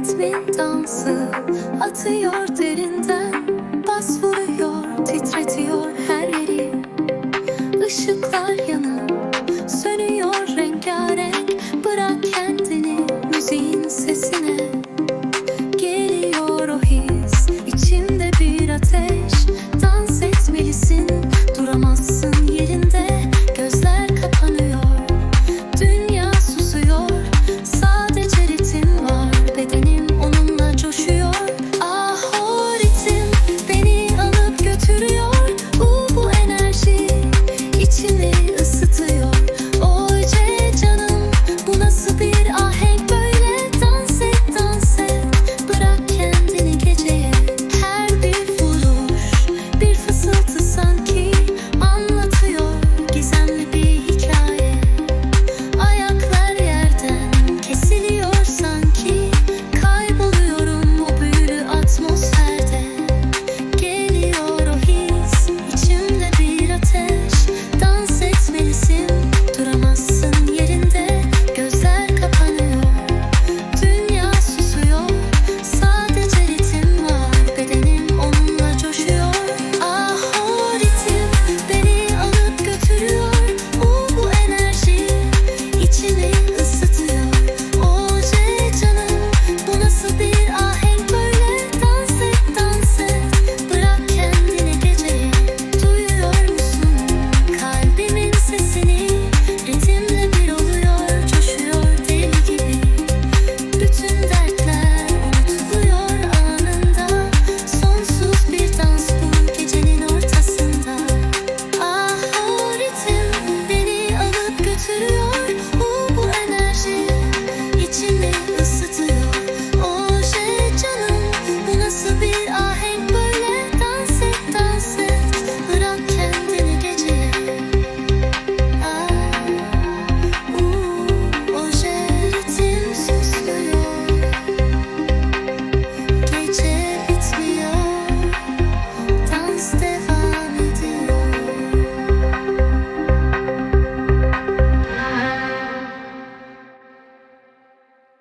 Kalbin dansı. Atıyor derinden Bas vuruyor titretiyor to